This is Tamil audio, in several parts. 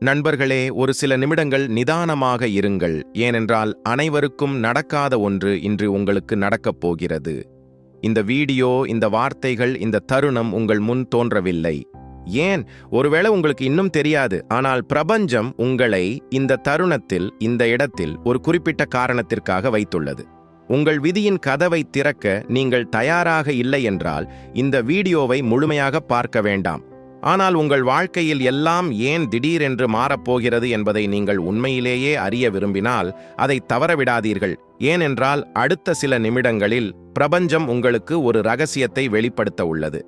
நண்பர்களே ஒரு சில நிமிடங்கள் நிதானமாக இருங்கள். ஏனென்றால் அனைவருக்கும் நடக்காத ஒன்று இன்று உங்களுக்கு நடக்கப் போகிறது. இந்த வீடியோ இந்த வார்த்தைகள் இந்த தருணம் உங்கள் முன் தோன்றவில்லை. ஏன்? ஒருவேளை உங்களுக்கு இன்னும் தெரியாது. ஆனால் பிரபஞ்சம் உங்களை இந்த தருணத்தில் இந்த இடத்தில் ஒரு குறிப்பிட்ட காரணத்திற்காக வைத்துள்ளது. உங்கள் விதியின் கதவை திறக்க நீங்கள் தயாராக இல்லை என்றால் இந்த வீடியோவை முழுமையாக பார்க்க வேண்டாம். ஆனால் உங்கள் வாழ்க்கையில் எல்லாம் ஏன் திடீரென்று மாறப்போகிறது என்பதை நீங்கள் உண்மையிலேயே அறிய விரும்பினால் அதை தவறவிடாதீர்கள். ஏனென்றால் அடுத்த சில நிமிடங்களில் பிரபஞ்சம் உங்களுக்கு ஒரு ரகசியத்தை வெளிப்படுத்த உள்ளது.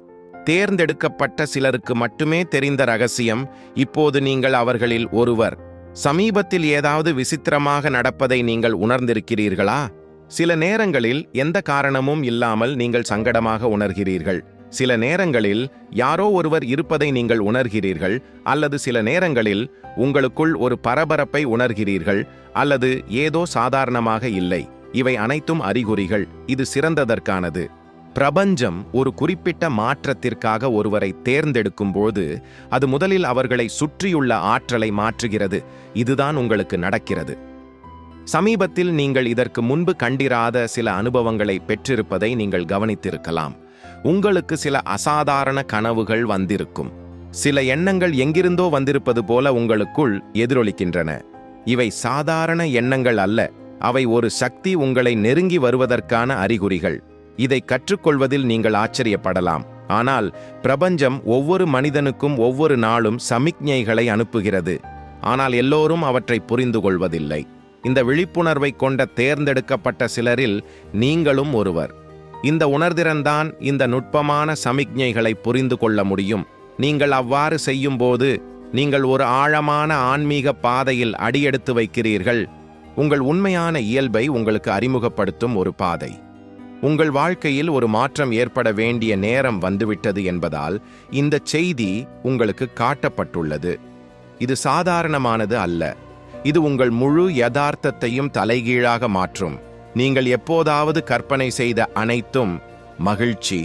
தேர்ந்தெடுக்கப்பட்ட சிலருக்கு மட்டுமே தெரிந்த ரகசியம் இப்போது நீங்கள் அவர்களில் ஒருவர். சமீபத்தில் ஏதாவது விசித்திரமாக நடப்பதை நீங்கள் உணர்ந்திருக்கிறீர்களா? சில நேரங்களில் எந்த காரணமும் இல்லாமல் நீங்கள் சங்கடமாக உணர்கிறீர்கள். சில நேரங்களில் யாரோ ஒருவர் இருப்பதை நீங்கள் உணர்கிறீர்கள் அல்லது சில நேரங்களில் உங்களுக்குள் ஒரு பரபரப்பை உணர்கிறீர்கள் அல்லது ஏதோ சாதாரணமாக இல்லை. இவை அனைத்தும் அறிகுறிகள். இது சிறந்ததற்கானது. பிரபஞ்சம் ஒரு குறிப்பிட்ட மாற்றத்திற்காக ஒருவரை தேர்ந்தெடுக்கும் போது அது முதலில் அவர்களை சுற்றியுள்ள ஆற்றலை மாற்றுகிறது. இதுதான் உங்களுக்கு நடக்கிறது. சமீபத்தில் நீங்கள் இதற்கு முன்பு கண்டிராத சில அனுபவங்களை பெற்றிருப்பதை நீங்கள் கவனித்திருக்கலாம். உங்களுக்கு சில அசாதாரண கனவுகள் வந்திருக்கும். சில எண்ணங்கள் எங்கிருந்தோ வந்திருப்பது போல உங்களுக்குள் எதிரொலிக்கின்றன. இவை சாதாரண எண்ணங்கள் அல்ல. அவை ஒரு சக்தி உங்களை நெருங்கி வருவதற்கான அறிகுறிகள். இதை கற்றுக்கொள்வதில் நீங்கள் ஆச்சரியப்படலாம். ஆனால் பிரபஞ்சம் ஒவ்வொரு மனிதனுக்கும் ஒவ்வொரு நாளும் சமிக்ஞைகளை அனுப்புகிறது. ஆனால் எல்லோரும் அவற்றை புரிந்து கொள்வதில்லை. இந்த விழிப்புணர்வை கொண்ட தேர்ந்தெடுக்கப்பட்ட சிலரில் நீங்களும் ஒருவர். இந்த உணர்திறன்தான் இந்த நுட்பமான சமிக்ஞைகளை புரிந்து கொள்ள முடியும். நீங்கள் அவ்வாறு செய்யும்போது நீங்கள் ஒரு ஆழமான ஆன்மீக பாதையில் அடியெடுத்து வைக்கிறீர்கள். உங்கள் உண்மையான இயல்பை உங்களுக்கு அறிமுகப்படுத்தும் ஒரு பாதை. உங்கள் வாழ்க்கையில் ஒரு மாற்றம் ஏற்பட வேண்டிய நேரம் வந்துவிட்டது என்பதால் இந்த செய்தி உங்களுக்கு காட்டப்பட்டுள்ளது. இது சாதாரணமானது அல்ல. இது உங்கள் முழு யதார்த்தத்தையும் தலைகீழாக மாற்றும். நீங்கள் எப்போதாவது கற்பனை செய்த அனைத்தும் மகிழ்ச்சி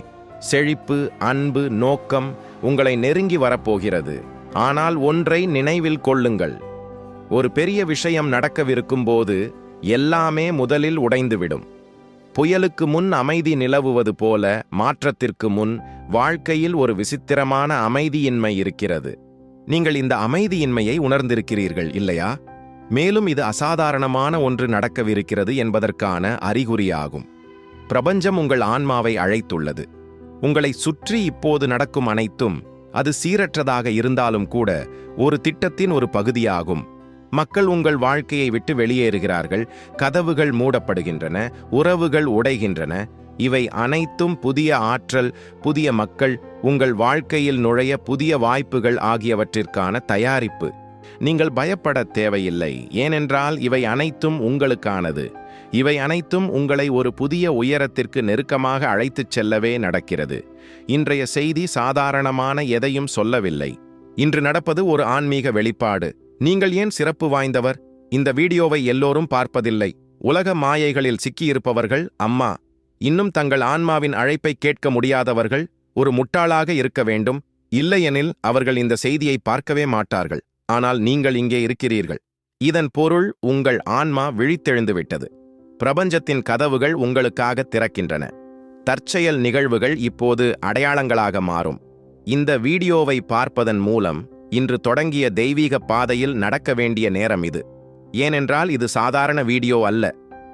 செழிப்பு அன்பு நோக்கம் உங்களை நெருங்கி வரப்போகிறது. ஆனால் ஒன்றை நினைவில் கொள்ளுங்கள். ஒரு பெரிய விஷயம் நடக்கவிருக்கும் போது எல்லாமே முதலில் உடைந்துவிடும். புயலுக்கு முன் அமைதி நிலவுவது போல மாற்றத்திற்கு முன் வாழ்க்கையில் ஒரு விசித்திரமான அமைதியின்மை இருக்கிறது. நீங்கள் இந்த அமைதியின்மையை உணர்ந்திருக்கிறீர்கள் இல்லையா? மேலும் இது அசாதாரணமான ஒன்று நடக்கவிருக்கிறது என்பதற்கான அறிகுறியாகும். பிரபஞ்சம் உங்கள் ஆன்மாவை அழைத்துள்ளது. உங்களை சுற்றி இப்போது நடக்கும் அனைத்தும் அது சீரற்றதாக இருந்தாலும் கூட ஒரு திட்டத்தின் ஒரு பகுதியாகும். மக்கள் உங்கள் வாழ்க்கையை விட்டு வெளியேறுகிறார்கள் கதவுகள் மூடப்படுகின்றன உறவுகள் உடைகின்றன இவை அனைத்தும் புதிய ஆற்றல் புதிய மக்கள் உங்கள் வாழ்க்கையில் நுழைய புதிய வாய்ப்புகள் ஆகியவற்றிற்கான தயாரிப்பு. நீங்கள் பயப்பட தேவையில்லை. ஏனென்றால் இவை அனைத்தும் உங்களுக்கானது. இவை அனைத்தும் உங்களை ஒரு புதிய உயரத்திற்கு நெருக்கமாக அழைத்துச் செல்லவே நடக்கிறது. இன்றைய செய்தி சாதாரணமான எதையும் சொல்லவில்லை. இன்று நடப்பது ஒரு ஆன்மீக வெளிப்பாடு. நீங்கள் ஏன் சிறப்பு வாய்ந்தவர்? இந்த வீடியோவை எல்லோரும் பார்ப்பதில்லை. உலக மாயைகளில் சிக்கியிருப்பவர்கள் அம்மா. இன்னும் தங்கள் ஆன்மாவின் அழைப்பை கேட்க முடியாதவர்கள் ஒரு முட்டாளாக இருக்க வேண்டும். இல்லையெனில் அவர்கள் இந்த செய்தியை பார்க்கவே மாட்டார்கள். ஆனால் நீங்கள் இங்கே இருக்கிறீர்கள். இதன் பொருள் உங்கள் ஆன்மா விழித்தெழுந்துவிட்டது. பிரபஞ்சத்தின் கதவுகள் உங்களுக்காக திறக்கின்றன. தற்செயல் நிகழ்வுகள் இப்போது அடையாளங்களாக மாறும். இந்த வீடியோவை பார்ப்பதன் மூலம் இன்று தொடங்கிய தெய்வீக பாதையில் நடக்க வேண்டிய நேரம் இது. ஏனென்றால் இது சாதாரண வீடியோ அல்ல.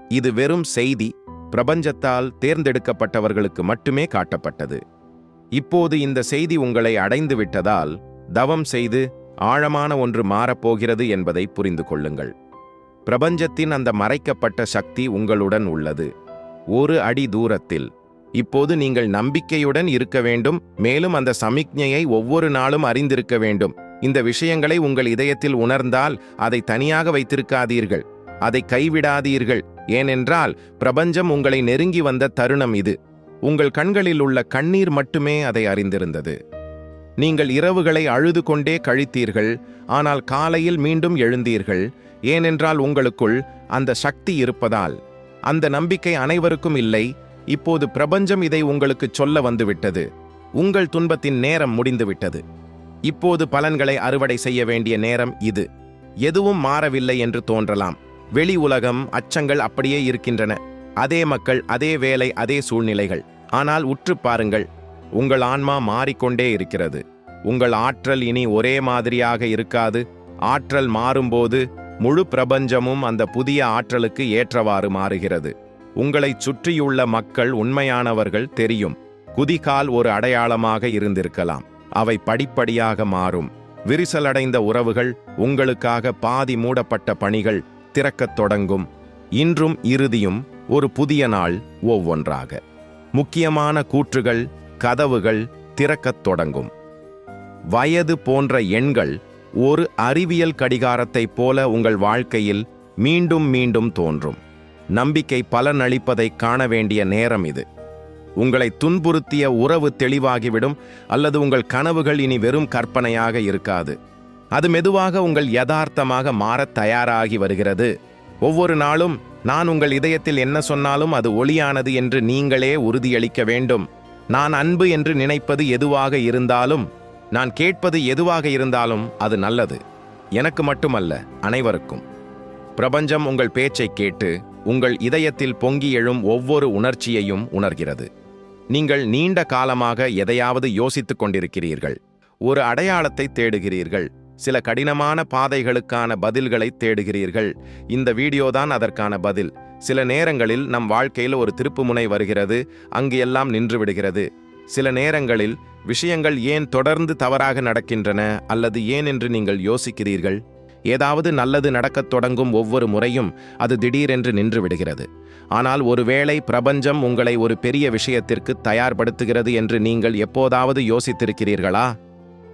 இது வெறும் செய்தி பிரபஞ்சத்தால் தேர்ந்தெடுக்கப்பட்டவர்களுக்கு மட்டுமே காட்டப்பட்டது. இப்போது இந்த செய்தி உங்களை அடைந்து விட்டதால் தவம் செய்து ஆழமான ஒன்று மாறப்போகிறது என்பதை புரிந்து கொள்ளுங்கள் பிரபஞ்சத்தின் அந்த மறைக்கப்பட்ட சக்தி உங்களுடன் உள்ளது. ஒரு அடி தூரத்தில். இப்போது நீங்கள் நம்பிக்கையுடன் இருக்க வேண்டும் மேலும் அந்த சமிக்ஞையை ஒவ்வொரு நாளும் அறிந்திருக்க வேண்டும். இந்த விஷயங்களை உங்கள் இதயத்தில் உணர்ந்தால் அதை தனியாக வைத்திருக்காதீர்கள். அதை கைவிடாதீர்கள். ஏனென்றால் பிரபஞ்சம் உங்களை நெருங்கி வந்த தருணம் இது. உங்கள் கண்களில் உள்ள கண்ணீர் மட்டுமே அதை அறிந்திருந்தது. நீங்கள் இரவுகளை அழுது கொண்டே கழித்தீர்கள் ஆனால் காலையில் மீண்டும் எழுந்தீர்கள். ஏனென்றால் உங்களுக்குள் அந்த சக்தி இருப்பதால். அந்த நம்பிக்கை அனைவருக்கும் இல்லை. இப்போது பிரபஞ்சம் இதை உங்களுக்கு சொல்ல வந்துவிட்டது. உங்கள் துன்பத்தின் நேரம் முடிந்துவிட்டது. இப்போது பலன்களை அறுவடை செய்ய வேண்டிய நேரம் இது. எதுவும் மாறவில்லை என்று தோன்றலாம். வெளி உலகம் அச்சங்கள் அப்படியே இருக்கின்றன. அதே மக்கள் அதே வேலை அதே சூழ்நிலைகள். ஆனால் உற்று பாருங்கள் உங்கள் ஆன்மா மாறிக்கொண்டே இருக்கிறது. உங்கள் ஆற்றல் இனி ஒரே மாதிரியாக இருக்காது. ஆற்றல் மாறும்போது முழு பிரபஞ்சமும் அந்த புதிய ஆற்றலுக்கு ஏற்றவாறு மாறுகிறது. உங்களைச் சுற்றியுள்ள மக்கள் உண்மையானவர்கள் தெரியும். குதிகால் ஒரு அடையாளமாக இருந்திருக்கலாம். அவை படிப்படியாக மாறும். விரிசலடைந்த உறவுகள் உங்களுக்காக பாதி மூடப்பட்ட பணிகள் திறக்கத் தொடங்கும். இன்றும் இறுதியும் ஒரு புதிய நாள் ஒவ்வொன்றாக. முக்கியமான கூற்றுகள் கதவுகள் திறக்கத் தொடங்கும். வயது போன்ற எண்கள் ஒரு அறிவியல் கடிகாரத்தைப் போல உங்கள் வாழ்க்கையில் மீண்டும் மீண்டும் தோன்றும். நம்பிக்கை பலனளிப்பதைக் காண வேண்டிய நேரம் இது. உங்களை துன்புறுத்திய உறவு தெளிவாகிவிடும் அல்லது உங்கள் கனவுகள் இனி வெறும் கற்பனையாக இருக்காது. அது மெதுவாக உங்கள் யதார்த்தமாக மாறத் தயாராகி வருகிறது. ஒவ்வொரு நாளும் நான் உங்கள் இதயத்தில் என்ன சொன்னாலும் அது ஒளியானது என்று நீங்களே உறுதியளிக்க வேண்டும். நான் அன்பு என்று நினைப்பது எதுவாக இருந்தாலும் நான் கேட்பது எதுவாக இருந்தாலும் அது நல்லது. எனக்கு மட்டுமல்ல அனைவருக்கும். பிரபஞ்சம் உங்கள் பேச்சைக் கேட்டு உங்கள் இதயத்தில் பொங்கி எழும் ஒவ்வொரு உணர்ச்சியையும் உணர்கிறது. நீங்கள் நீண்ட காலமாக எதையாவது யோசித்துக் கொண்டிருக்கிறீர்கள். ஒரு அடையாளத்தை தேடுகிறீர்கள். சில கடினமான பாதைகளுக்கான பதில்களை தேடுகிறீர்கள். இந்த வீடியோதான் அதற்கான பதில். சில நேரங்களில் நம் வாழ்க்கையில் ஒரு திருப்புமுனை வருகிறது அங்கு எல்லாம் நின்று விடுகிறது. சில நேரங்களில் விஷயங்கள் ஏன் தொடர்ந்து தவறாக நடக்கின்றன அல்லது ஏன் என்று நீங்கள் யோசிக்கிறீர்கள்? ஏதாவது நல்லது நடக்கத் தொடங்கும் ஒவ்வொரு முறையும் அது திடீரென்று நின்று விடுகிறது. ஆனால் ஒருவேளை பிரபஞ்சம் உங்களை ஒரு பெரிய விஷயத்திற்கு தயார்படுத்துகிறது என்று நீங்கள் எப்போதாவது யோசித்திருக்கிறீர்களா?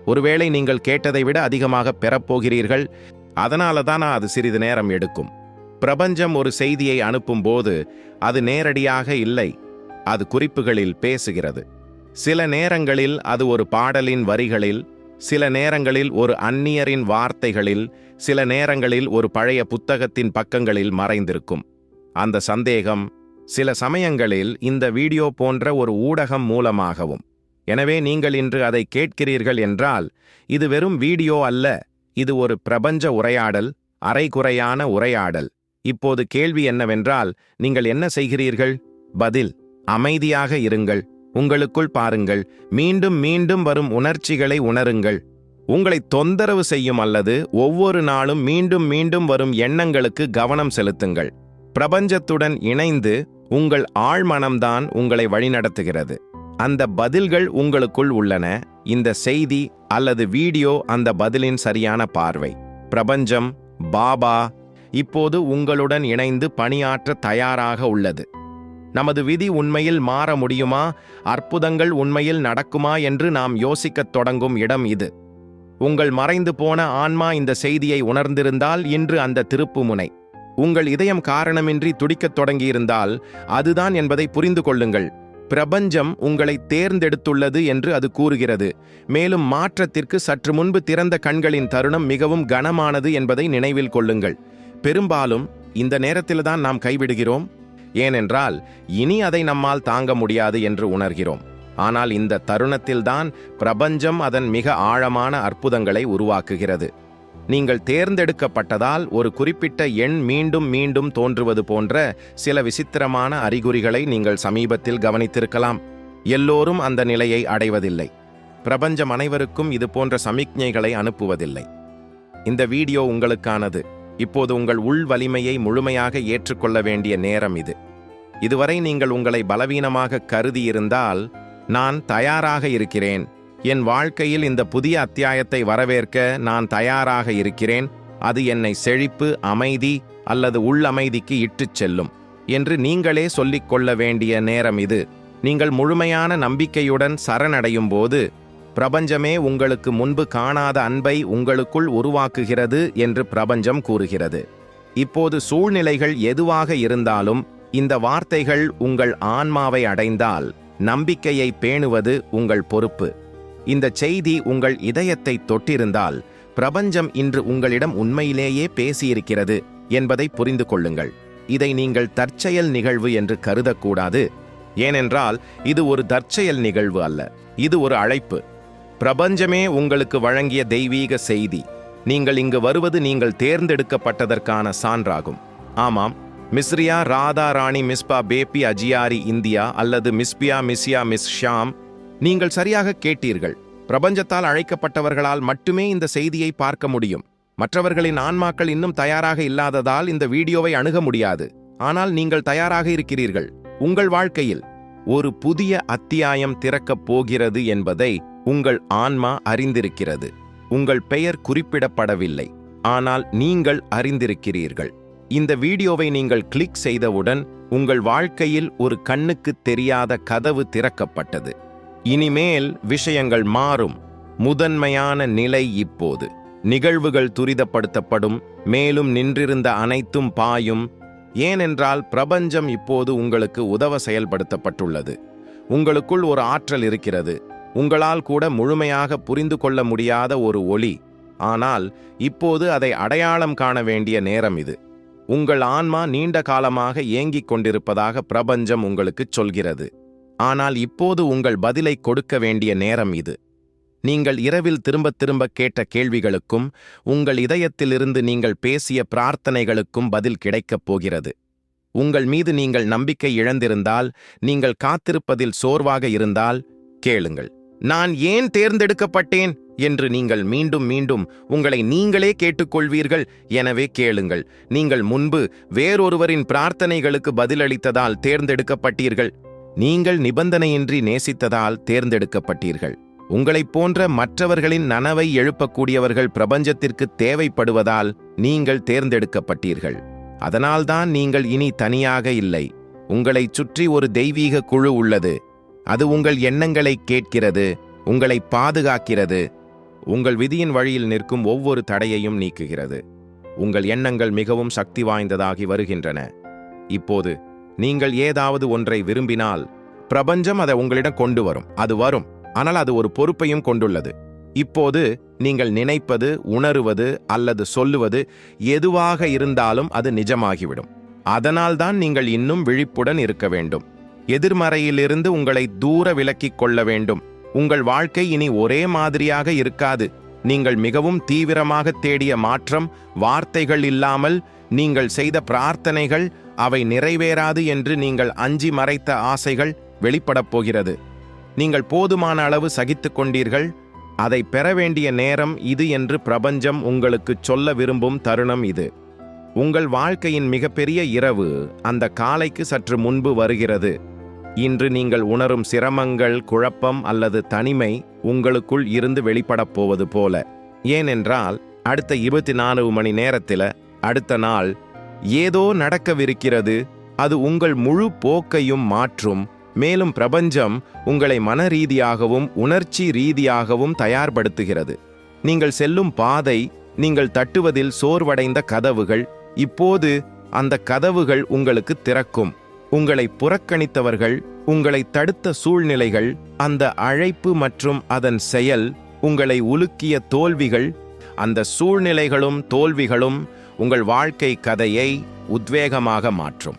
ஒருவேளை நீங்கள் கேட்டதை விட அதிகமாக பெறப்போகிறீர்கள் அதனால தான் அது சிறிது நேரம் எடுக்கும். பிரபஞ்சம் ஒரு செய்தியை அனுப்பும்போது அது நேரடியாக இல்லை அது குறிப்புகளில் பேசுகிறது. சில நேரங்களில் அது ஒரு பாடலின் வரிகளில் சில நேரங்களில் ஒரு அந்நியரின் வார்த்தைகளில் சில நேரங்களில் ஒரு பழைய புத்தகத்தின் பக்கங்களில் மறைந்திருக்கும். அந்த சந்தேகம் சில சமயங்களில் இந்த வீடியோ போன்ற ஒரு ஊடகம் மூலமாகவும். எனவே நீங்கள் இன்று அதை கேட்கிறீர்கள் என்றால் இது வெறும் வீடியோ அல்ல இது ஒரு பிரபஞ்ச உரையாடல் அரைகுறையான உரையாடல். இப்போது கேள்வி என்னவென்றால் நீங்கள் என்ன செய்கிறீர்கள்? பதில் அமைதியாக இருங்கள். உங்களுக்குள் பாருங்கள். மீண்டும் மீண்டும் வரும் உணர்ச்சிகளை உணருங்கள். உங்களை தொந்தரவு செய்யும் அல்லது ஒவ்வொரு நாளும் மீண்டும் மீண்டும் வரும் எண்ணங்களுக்கு கவனம் செலுத்துங்கள். பிரபஞ்சத்துடன் இணைந்து உங்கள் ஆழ்மனம்தான் உங்களை வழிநடத்துகிறது. அந்த பதில்கள் உங்களுக்குள் உள்ளன. இந்த செய்தி அல்லது வீடியோ அந்த பதிலின் சரியான பார்வை. பிரபஞ்சம் பாபா இப்போது உங்களுடன் இணைந்து பணியாற்ற தயாராக உள்ளது. நமது விதி உண்மையில் மாற முடியுமா? அற்புதங்கள் உண்மையில் நடக்குமா என்று நாம் யோசிக்கத் தொடங்கும் இடம் இது. உங்கள் மறைந்து போன ஆன்மா இந்த செய்தியை உணர்ந்திருந்தால் இன்று அந்த திருப்புமுனை. உங்கள் இதயம் காரணமின்றி துடிக்கத் தொடங்கியிருந்தால் அதுதான் என்பதை புரிந்து கொள்ளுங்கள். பிரபஞ்சம் உங்களை தேர்ந்தெடுத்துள்ளது என்று அது கூறுகிறது. மேலும் மாற்றத்திற்கு சற்று முன்பு திறந்த கண்களின் தருணம் மிகவும் கனமானது என்பதை நினைவில் கொள்ளுங்கள். பெரும்பாலும் இந்த நேரத்தில்தான் நாம் கைவிடுகிறோம். ஏனென்றால் இனி அதை நம்மால் தாங்க முடியாது என்று உணர்கிறோம். ஆனால் இந்த தருணத்தில்தான் பிரபஞ்சம் அதன் மிக ஆழமான அற்புதங்களை உருவாக்குகிறது. நீங்கள் தேர்ந்தெடுக்கப்பட்டதால் ஒரு குறிப்பிட்ட எண் மீண்டும் மீண்டும் தோன்றுவது போன்ற சில விசித்திரமான அறிகுறிகளை நீங்கள் சமீபத்தில் கவனித்திருக்கலாம். எல்லோரும் அந்த நிலையை அடைவதில்லை. பிரபஞ்சம் அனைவருக்கும் இது போன்ற சமிக்ஞைகளை அனுப்புவதில்லை. இந்த வீடியோ உங்களுக்கானது. இப்போது உங்கள் உள் வலிமையை முழுமையாக ஏற்றுக்கொள்ள வேண்டிய நேரம் இது. இதுவரை நீங்கள் உங்களை பலவீனமாக கருதியிருந்தால் நான் தயாராக இருக்கிறேன். என் வாழ்க்கையில் இந்த புதிய அத்தியாயத்தை வரவேற்க நான் தயாராக இருக்கிறேன். அது என்னை செழிப்பு அமைதி அல்லது உள்ளமைதிக்கு இட்டுச் செல்லும் என்று நீங்களே சொல்லிக் கொள்ள வேண்டிய நேரம் இது. நீங்கள் முழுமையான நம்பிக்கையுடன் சரணடையும் போது பிரபஞ்சமே உங்களுக்கு முன்பு காணாத அன்பை உங்களுக்குள் உருவாக்குகிறது என்று பிரபஞ்சம் கூறுகிறது. இப்போது சூழ்நிலைகள் எதுவாக இருந்தாலும் இந்த வார்த்தைகள் உங்கள் ஆன்மாவை அடைந்தால் நம்பிக்கையை பேணுவது உங்கள் பொறுப்பு. இந்த செய்தி உங்கள் இதயத்தை தொட்டிருந்தால் பிரபஞ்சம் இன்று உங்களிடம் உண்மையிலேயே பேசியிருக்கிறது என்பதை புரிந்து கொள்ளுங்கள். இதை நீங்கள் தற்செயல் நிகழ்வு என்று கருதக்கூடாது. ஏனென்றால் இது ஒரு தற்செயல் நிகழ்வு அல்ல. இது ஒரு அழைப்பு. பிரபஞ்சமே உங்களுக்கு வழங்கிய தெய்வீக செய்தி. நீங்கள் இங்கு வருவது நீங்கள் தேர்ந்தெடுக்கப்பட்டதற்கான சான்றாகும். ஆமாம் மிஸ்ரியா ராதா ராணி மிஸ்பா பேபி அஜியாரி இந்தியா அல்லது மிஸ்பியா மிஸ்யா மிஸ் ஷாம் நீங்கள் சரியாக கேட்டீர்கள். பிரபஞ்சத்தால் அழைக்கப்பட்டவர்களால் மட்டுமே இந்த செய்தியை பார்க்க முடியும். மற்றவர்களின் ஆன்மாக்கள் இன்னும் தயாராக இல்லாததால் இந்த வீடியோவை அணுக முடியாது. ஆனால் நீங்கள் தயாராக இருக்கிறீர்கள். உங்கள் வாழ்க்கையில் ஒரு புதிய அத்தியாயம் திறக்கப் போகிறது என்பதை உங்கள் ஆன்மா அறிந்திருக்கிறது. உங்கள் பெயர் குறிப்பிடப்படவில்லை. ஆனால் நீங்கள் அறிந்திருக்கிறீர்கள். இந்த வீடியோவை நீங்கள் கிளிக் செய்தவுடன் உங்கள் வாழ்க்கையில் ஒரு கண்ணுக்கு தெரியாத கதவு திறக்கப்பட்டது. இனிமேல் விஷயங்கள் மாறும். முதன்மையான நிலை இப்போது. நிகழ்வுகள் துரிதப்படுத்தப்படும். மேலும் நின்றிருந்த அனைத்தும் பாயும். ஏனென்றால் பிரபஞ்சம் இப்போது உங்களுக்கு உதவ செயல்படுத்தப்பட்டுள்ளது. உங்களுக்குள் ஒரு ஆற்றல் இருக்கிறது. உங்களால் கூட முழுமையாக புரிந்து கொள்ள முடியாத ஒரு ஒளி. ஆனால் இப்போது அதை அடையாளம் காண வேண்டிய நேரம் இது. உங்கள் ஆன்மா நீண்ட காலமாக ஏங்கிக் கொண்டிருப்பதாக பிரபஞ்சம் உங்களுக்குச் சொல்கிறது. ஆனால் இப்போது உங்கள் பதிலை கொடுக்க வேண்டிய நேரம் இது. நீங்கள் இரவில் திரும்பத் திரும்ப கேட்ட கேள்விகளுக்கும் உங்கள் இதயத்திலிருந்து நீங்கள் பேசிய பிரார்த்தனைகளுக்கும் பதில் கிடைக்கப் போகிறது. உங்கள் மீது நீங்கள் நம்பிக்கை இழந்திருந்தால் நீங்கள் காத்திருப்பதில் சோர்வாக இருந்தால் கேளுங்கள். நான் ஏன் தேர்ந்தெடுக்கப்பட்டேன் என்று நீங்கள் மீண்டும் மீண்டும் உங்களை நீங்களே கேட்டுக்கொள்வீர்கள்? எனவே கேளுங்கள். நீங்கள் முன்பு வேறொருவரின் பிரார்த்தனைகளுக்கு பதிலளித்ததால் தேர்ந்தெடுக்கப்பட்டீர்கள். நீங்கள் நிபந்தனையின்றி நேசித்ததால் தேர்ந்தெடுக்கப்பட்டீர்கள். உங்களைப் போன்ற மற்றவர்களின் நனவை எழுப்பக்கூடியவர்கள் பிரபஞ்சத்திற்கு தேவைப்படுவதால் நீங்கள் தேர்ந்தெடுக்கப்பட்டீர்கள். அதனால்தான் நீங்கள் இனி தனியாக இல்லை. உங்களைச் சுற்றி ஒரு தெய்வீக குழு உள்ளது. அது உங்கள் எண்ணங்களை கேட்கிறது உங்களை பாதுகாக்கிறது. உங்கள் விதியின் வழியில் நிற்கும் ஒவ்வொரு தடையையும் நீக்குகிறது. உங்கள் எண்ணங்கள் மிகவும் சக்தி வாய்ந்ததாகி வருகின்றன. இப்போது நீங்கள் ஏதாவது ஒன்றை விரும்பினால் பிரபஞ்சம் அதை உங்களிடம் கொண்டு வரும். அது வரும். ஆனால் அது ஒரு பொறுப்பையும் கொண்டுள்ளது. இப்போது நீங்கள் நினைப்பது உணருவது அல்லது சொல்லுவது எதுவாக இருந்தாலும் அது நிஜமாகிவிடும். அதனால்தான் நீங்கள் இன்னும் விழிப்புடன் இருக்க வேண்டும். எதிர்மறையிலிருந்து உங்களை தூர விலக்கிக் கொள்ள வேண்டும். உங்கள் வாழ்க்கை இனி ஒரே மாதிரியாக இருக்காது. நீங்கள் மிகவும் தீவிரமாக தேடிய மாற்றம் வார்த்தைகள் இல்லாமல் நீங்கள் செய்த பிரார்த்தனைகள் அவை நிறைவேறாது என்று நீங்கள் அஞ்சி மறைத்த ஆசைகள் வெளிப்படப் போகிறது. நீங்கள் போதுமான அளவு சகித்து கொண்டீர்கள். அதை பெற வேண்டிய நேரம் இது என்று பிரபஞ்சம் உங்களுக்குச் சொல்ல விரும்பும் தருணம் இது. உங்கள் வாழ்க்கையின் மிகப்பெரிய இரவு அந்த காலைக்கு சற்று முன்பு வருகிறது. இன்று நீங்கள் உணரும் சிரமங்கள் குழப்பம் அல்லது தனிமை உங்களுக்குள் இருந்து வெளிப்படப் போவது போல. ஏனென்றால் அடுத்த இருபத்தி நான்கு மணி நேரத்தில் அடுத்த நாள் ஏதோ நடக்கவிருக்கிறது அது உங்கள் முழு போக்கையும் மாற்றும் மேலும் பிரபஞ்சம் உங்களை மன ரீதியாகவும் உணர்ச்சி ரீதியாகவும் தயார்படுத்துகிறது. நீங்கள் செல்லும் பாதை நீங்கள் தட்டுவதில் சோர்வடைந்த கதவுகள் இப்போது அந்த கதவுகள் உங்களுக்கு திறக்கும். உங்களை புறக்கணித்தவர்கள் உங்களை தடுத்த சூழ்நிலைகள் அந்த அழைப்பு மற்றும் அதன் செயல் உங்களை உலுக்கிய தோல்விகள் அந்த சூழ்நிலைகளும் தோல்விகளும் உங்கள் வாழ்க்கை கதையை உத்வேகமாக மாற்றும்.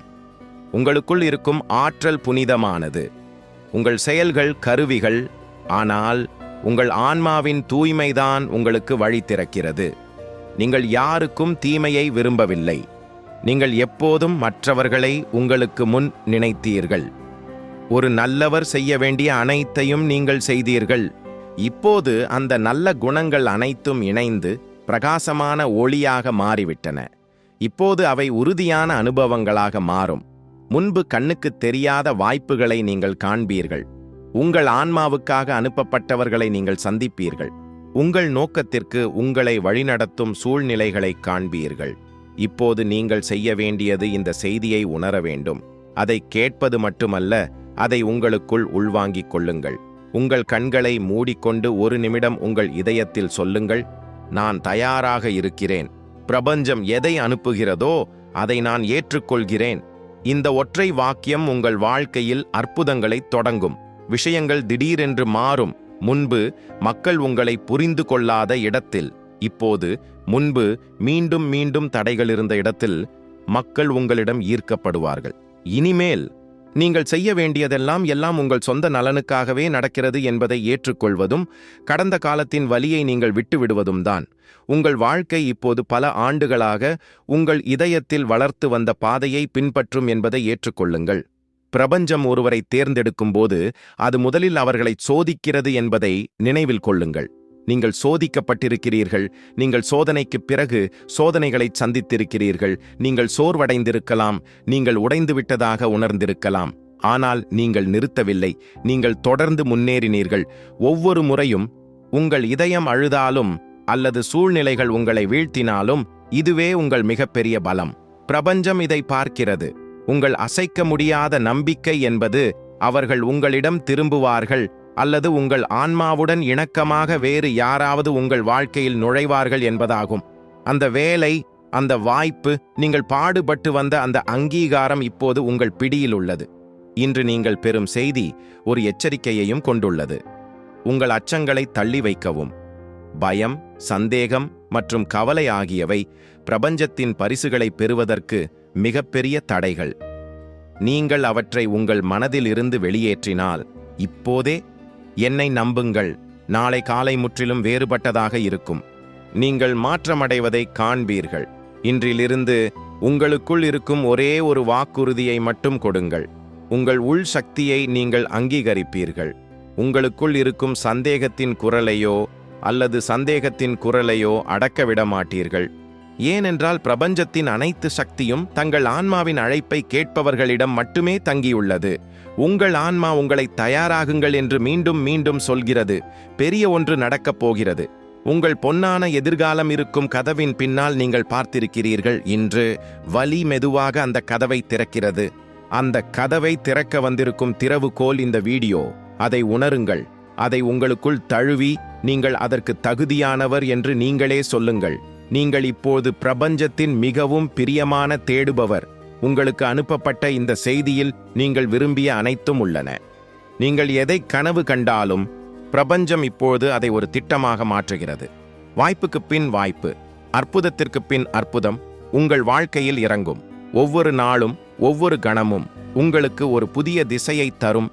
உங்களுக்குள் இருக்கும் ஆற்றல் புனிதமானது. உங்கள் செயல்கள் கருவிகள் ஆனால் உங்கள் ஆன்மாவின் தூய்மைதான் உங்களுக்கு வழி திறக்கிறது. நீங்கள் யாருக்கும் தீமையை விரும்பவில்லை. நீங்கள் எப்போதும் மற்றவர்களை உங்களுக்கு முன் நினைத்தீர்கள். ஒரு நல்லவர் செய்ய வேண்டிய அனைத்தையும் நீங்கள் செய்தீர்கள். இப்போது அந்த நல்ல குணங்கள் அனைத்தும் இணைந்து பிரகாசமான ஒளியாக மாறிவிட்டன. இப்போது அவை உறுதியான அனுபவங்களாக மாறும். முன்பு கண்ணுக்கு தெரியாத வாய்ப்புகளை நீங்கள் காண்பீர்கள். உங்கள் ஆன்மாவுக்காக அனுப்பப்பட்டவர்களை நீங்கள் சந்திப்பீர்கள். உங்கள் நோக்கத்திற்கு உங்களை வழிநடத்தும் சூழ்நிலைகளை காண்பீர்கள். இப்போது நீங்கள் செய்ய வேண்டியது இந்த செய்தியை உணர வேண்டும். அதை கேட்பது மட்டுமல்ல அதை உங்களுக்குள் உள்வாங்கிக் கொள்ளுங்கள். உங்கள் கண்களை மூடிக்கொண்டு ஒரு நிமிடம் உங்கள் இதயத்தில் சொல்லுங்கள் நான் தயாராக இருக்கிறேன். பிரபஞ்சம் எதை அனுப்புகிறதோ அதை நான் ஏற்றுக்கொள்கிறேன். இந்த ஒற்றை வாக்கியம் உங்கள் வாழ்க்கையில் அற்புதங்களை தொடங்கும். விஷயங்கள் திடீரென்று மாறும். முன்பு மக்கள் உங்களை புரிந்து கொள்ளாத இடத்தில் இப்போது முன்பு மீண்டும் மீண்டும் தடைகள் இருந்த இடத்தில் மக்கள் உங்களிடம் ஈர்க்கப்படுவார்கள். இனிமேல் நீங்கள் செய்ய வேண்டியதெல்லாம் எல்லாம் உங்கள் சொந்த நலனுக்காகவே நடக்கிறது என்பதை ஏற்றுக்கொள்வதும் கடந்த காலத்தின் வலியை நீங்கள் விட்டுவிடுவதும் தான். உங்கள் வாழ்க்கை இப்போது பல ஆண்டுகளாக உங்கள் இதயத்தில் வளர்த்து வந்த பாதையை பின்பற்றும் என்பதை ஏற்றுக்கொள்ளுங்கள். பிரபஞ்சம் ஒருவரை தேர்ந்தெடுக்கும்போது அது முதலில் அவர்களை சோதிக்கிறது என்பதை நினைவில் கொள்ளுங்கள். நீங்கள் சோதிக்கப்பட்டிருக்கிறீர்கள். நீங்கள் சோதனைக்குப் பிறகு சோதனைகளை சந்தித்திருக்கிறீர்கள். நீங்கள் சோர்வடைந்திருக்கலாம். நீங்கள் உடைந்துவிட்டதாக உணர்ந்திருக்கலாம். ஆனால் நீங்கள் நிறுத்தவில்லை. நீங்கள் தொடர்ந்து முன்னேறினீர்கள். ஒவ்வொரு முறையும் உங்கள் இதயம் அழுதாலும் அல்லது சூழ்நிலைகள் உங்களை வீழ்த்தினாலும் இதுவே உங்கள் மிகப்பெரிய பலம். பிரபஞ்சம் இதை பார்க்கிறது. உங்கள் அசைக்க முடியாத நம்பிக்கை என்பது அவர்கள் உங்களிடம் திரும்புவார்கள். அல்லது உங்கள் ஆன்மாவுடன் இணக்கமாக வேறு யாராவது உங்கள் வாழ்க்கையில் நுழைவார்கள் என்பதாகும். அந்த வேலை அந்த வாய்ப்பு நீங்கள் பாடுபட்டு வந்த அந்த அங்கீகாரம் இப்போது உங்கள் பிடியில் உள்ளது. இன்று நீங்கள் பெறும் செய்தி ஒரு எச்சரிக்கையையும் கொண்டுள்ளது. உங்கள் அச்சங்களை தள்ளி வைக்கவும். பயம் சந்தேகம் மற்றும் கவலை ஆகியவை பிரபஞ்சத்தின் பரிசுகளை பெறுவதற்கு மிகப்பெரிய தடைகள். நீங்கள் அவற்றை உங்கள் மனதில் இருந்து வெளியேற்றினால் இப்போதே என்னை நம்புங்கள். நாளை காலை முற்றிலும் வேறுபட்டதாக இருக்கும். நீங்கள் மாற்றமடைவதை காண்பீர்கள். இன்றிலிருந்து உங்களுக்குள் இருக்கும் ஒரே ஒரு வாக்குறுதியை மட்டும் கொடுங்கள். உங்கள் உள் சக்தியை நீங்கள் அங்கீகரிப்பீர்கள். உங்களுக்குள் இருக்கும் சந்தேகத்தின் குரலையோ அல்லது சந்தேகத்தின் குரலையோ அடக்க விட மாட்டீர்கள் ஏனென்றால் பிரபஞ்சத்தின் அனைத்து சக்தியும் தங்கள் ஆன்மாவின் அழைப்பை கேட்பவர்களிடம் மட்டுமே தங்கியுள்ளது. உங்கள் ஆன்மா உங்களை தயாராகுங்கள் என்று மீண்டும் மீண்டும் சொல்கிறது. பெரிய ஒன்று நடக்கப் போகிறது. உங்கள் பொன்னான எதிர்காலம் இருக்கும் கதவின் பின்னால் நீங்கள் பார்த்திருக்கிறீர்கள். இன்று வலி மெதுவாக அந்த கதவை திறக்கிறது. அந்த கதவை திறக்க வந்திருக்கும் திறவுகோல் இந்த வீடியோ. அதை உணருங்கள். அதை உங்களுக்குள் தழுவி நீங்கள் அதற்கு தகுதியானவர் என்று நீங்களே சொல்லுங்கள். நீங்கள் இப்போது பிரபஞ்சத்தின் மிகவும் பிரியமான தேடுபவர். உங்களுக்கு அனுப்பப்பட்ட இந்த செய்தியில் நீங்கள் விரும்பிய அனைத்தும் உள்ளன. நீங்கள் எதை கனவு கண்டாலும் பிரபஞ்சம் இப்போது அதை ஒரு திட்டமாக மாற்றுகிறது. வாய்ப்புக்கு பின் வாய்ப்பு அற்புதத்திற்கு பின் அற்புதம் உங்கள் வாழ்க்கையில் இறங்கும். ஒவ்வொரு நாளும் ஒவ்வொரு கணமும் உங்களுக்கு ஒரு புதிய திசையை தரும்.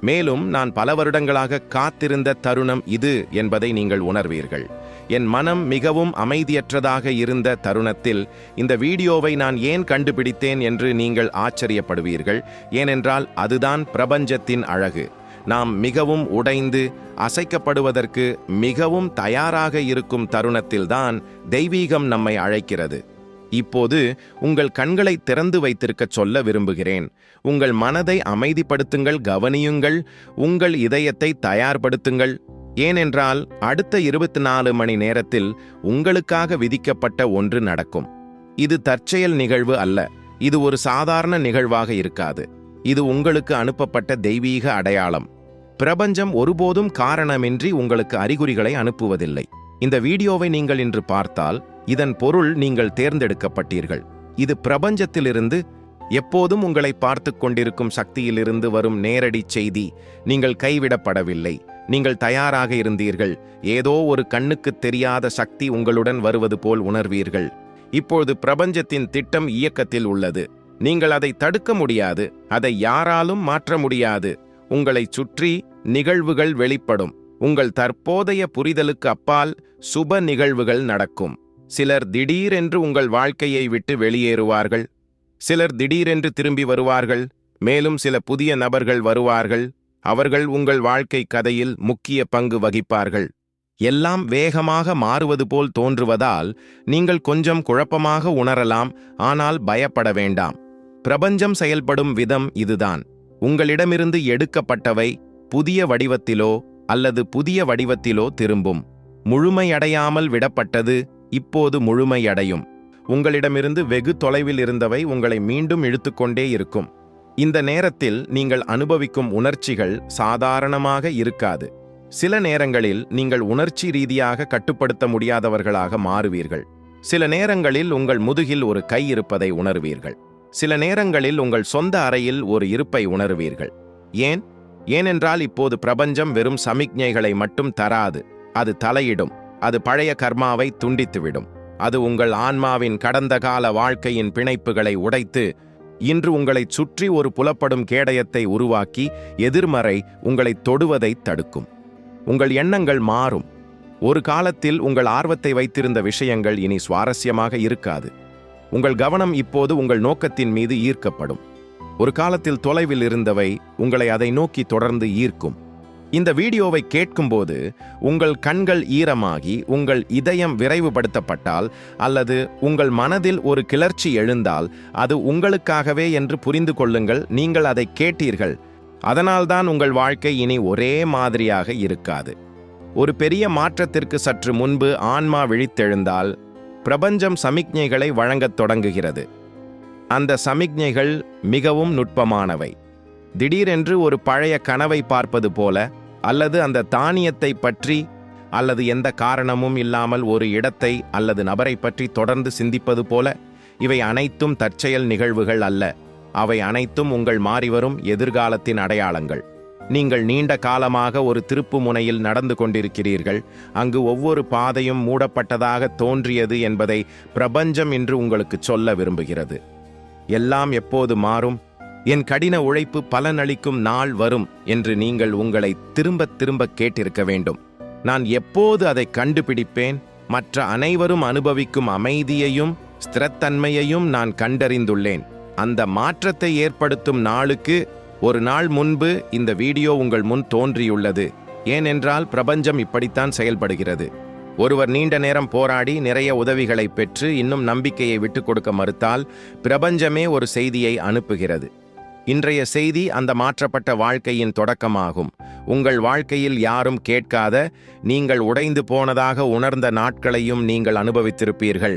மேலும் நான் பல வருடங்களாக காத்திருந்த தருணம் இது என்பதை நீங்கள் உணர்வீர்கள். என் மனம் மிகவும் அமைதியற்றதாக இருந்த தருணத்தில் இந்த வீடியோவை நான் ஏன் கண்டுபிடித்தேன் என்று நீங்கள் ஆச்சரியப்படுவீர்கள். ஏனென்றால் அதுதான் பிரபஞ்சத்தின் அழகு. நாம் மிகவும் உடைந்து அசைக்கப்படுவதற்கு மிகவும் தயாராக இருக்கும் தருணத்தில்தான் தெய்வீகம் நம்மை அழைக்கிறது. இப்போது உங்கள் கண்களை திறந்து வைத்திருக்கச் சொல்ல விரும்புகிறேன். உங்கள் மனதை அமைதிப்படுத்துங்கள் கவனியுங்கள். உங்கள் இதயத்தை தயார்படுத்துங்கள். ஏனென்றால் அடுத்த இருபத்தி நாலு மணி நேரத்தில் உங்களுக்காக விதிக்கப்பட்ட ஒன்று நடக்கும். இது தற்செயல் நிகழ்வு அல்ல. இது ஒரு சாதாரண நிகழ்வாக இருக்காது. இது உங்களுக்கு அனுப்பப்பட்ட தெய்வீக அடையாளம். பிரபஞ்சம் ஒருபோதும் காரணமின்றி உங்களுக்கு அறிகுறிகளை அனுப்புவதில்லை. இந்த வீடியோவை நீங்கள் இன்று பார்த்தால் இதன் பொருள் நீங்கள் தேர்ந்தெடுக்கப்பட்டீர்கள். இது பிரபஞ்சத்திலிருந்து எப்போதும் உங்களை பார்த்து கொண்டிருக்கும் சக்தியிலிருந்து வரும் நேரடி செய்தி. நீங்கள் கைவிடப்படவில்லை. நீங்கள் தயாராக இருந்தீர்கள். ஏதோ ஒரு கண்ணுக்குத் தெரியாத சக்தி உங்களுடன் வருவது போல் உணர்வீர்கள். இப்பொழுது பிரபஞ்சத்தின் திட்டம் இயக்கத்தில் உள்ளது. நீங்கள் அதை தடுக்க முடியாது. அதை யாராலும் மாற்ற முடியாது. உங்களை சுற்றி நிகழ்வுகள் வெளிப்படும். உங்கள் தற்போதைய புரிதலுக்கு அப்பால் சுப நிகழ்வுகள் நடக்கும். சிலர் திடீரென்று உங்கள் வாழ்க்கையை விட்டு வெளியேறுவார்கள். சிலர் திடீரென்று திரும்பி வருவார்கள். மேலும் சில புதிய நபர்கள் வருவார்கள். அவர்கள் உங்கள் வாழ்க்கை கதையில் முக்கிய பங்கு வகிப்பார்கள். எல்லாம் வேகமாக மாறுவது போல் தோன்றுவதால் நீங்கள் கொஞ்சம் குழப்பமாக உணரலாம் ஆனால் பயப்பட வேண்டாம். பிரபஞ்சம் செயல்படும் விதம் இதுதான். உங்களிடமிருந்து எடுக்கப்பட்டவை புதிய வடிவத்திலோ அல்லது புதிய வடிவத்திலோ திரும்பும். முழுமையடையாமல் விடப்பட்டது இப்போது முழுமையடையும். உங்களிடமிருந்து வெகு தொலைவில் இருந்தவை உங்களை மீண்டும் இழுத்துக்கொண்டே இருக்கும். இந்த நேரத்தில் நீங்கள் அனுபவிக்கும் உணர்ச்சிகள் சாதாரணமாக இருக்காது. சில நேரங்களில் நீங்கள் உணர்ச்சி ரீதியாக கட்டுப்படுத்த முடியாதவர்களாக மாறுவீர்கள். சில நேரங்களில் உங்கள் முதுகில் ஒரு கை இருப்பதை உணர்வீர்கள். சில நேரங்களில் உங்கள் சொந்த அறையில் ஒரு இருப்பை உணர்வீர்கள். ஏன்? ஏனென்றால் இப்போது பிரபஞ்சம் வெறும் சமிக்ஞைகளை மட்டும் தராது. அது தலையிடும். அது பழைய கர்மாவை துண்டித்துவிடும். அது உங்கள் ஆன்மாவின் கடந்த கால வாழ்க்கையின் பிணைப்புகளை உடைத்து இன்று உங்களைச் சுற்றி ஒரு புலப்படும் கேடயத்தை உருவாக்கி எதிர்மறை உங்களை தொடுவதை தடுக்கும். உங்கள் எண்ணங்கள் மாறும். ஒரு காலத்தில் உங்கள் ஆர்வத்தை வைத்திருந்த விஷயங்கள் இனி சுவாரஸ்யமாக இருக்காது. உங்கள் கவனம் இப்போது உங்கள் நோக்கத்தின் மீது ஈர்க்கப்படும். ஒரு காலத்தில் தொலைவில் இருந்தவை உங்களை அதை நோக்கி தொடர்ந்து ஈர்க்கும். இந்த வீடியோவை கேட்கும்போது உங்கள் கண்கள் ஈரமாகி உங்கள் இதயம் விரைவுபடுத்தப்பட்டால் அல்லது உங்கள் மனதில் ஒரு கிளர்ச்சி எழுந்தால் அது உங்களுக்காகவே என்று புரிந்து கொள்ளுங்கள் நீங்கள் அதை கேட்டீர்கள். அதனால்தான் உங்கள் வாழ்க்கை இனி ஒரே மாதிரியாக இருக்காது. ஒரு பெரிய மாற்றத்திற்கு சற்று முன்பு ஆன்மா விழித்தெழுந்தால் பிரபஞ்சம் சமிக்ஞைகளை வழங்கத் தொடங்குகிறது. அந்த சமிக்ஞைகள் மிகவும் நுட்பமானவை. திடீரென்று ஒரு பழைய கனவை பார்ப்பது போல அல்லது அந்த தானியத்தை பற்றி அல்லது எந்த காரணமும் இல்லாமல் ஒரு இடத்தை அல்லது நபரை பற்றி தொடர்ந்து சிந்திப்பது போல இவை அனைத்தும் தற்செயல் நிகழ்வுகள் அல்ல. அவை அனைத்தும் உங்கள் மாறிவரும் எதிர்காலத்தின் அடையாளங்கள். நீங்கள் நீண்ட காலமாக ஒரு திருப்பு முனையில் நடந்து கொண்டிருக்கிறீர்கள். அங்கு ஒவ்வொரு பாதையும் மூடப்பட்டதாக தோன்றியது என்பதை பிரபஞ்சம் இன்று உங்களுக்கு சொல்ல விரும்புகிறது. எல்லாம் எப்போது மாறும்? என் கடின உழைப்பு பலனளிக்கும் நாள் வரும் என்று நீங்கள் உங்களை திரும்பத் திரும்ப கேட்டிருக்க வேண்டும். நான் எப்போது அதை கண்டுபிடிப்பேன்? மற்ற அனைவரும் அனுபவிக்கும் அமைதியையும் ஸ்திரத்தன்மையையும் நான் கண்டறிந்துள்ளேன். அந்த மாற்றத்தை ஏற்படுத்தும் நாளுக்கு ஒரு நாள் முன்பு இந்த வீடியோ உங்கள் முன் தோன்றியுள்ளது. ஏனென்றால் பிரபஞ்சம் இப்படித்தான் செயல்படுகிறது. ஒருவர் நீண்ட நேரம் போராடி நிறைய உதவிகளை பெற்று இன்னும் நம்பிக்கையை விட்டுக் கொடுக்க மறுத்தால் பிரபஞ்சமே ஒரு செய்தியை அனுப்புகிறது. இன்றைய செய்தி அந்த மாற்றப்பட்ட வாழ்க்கையின் தொடக்கமாகும். உங்கள் வாழ்க்கையில் யாரும் கேட்காத நீங்கள் உடைந்து போனதாக உணர்ந்த நாட்களையும் நீங்கள் அனுபவித்திருப்பீர்கள்.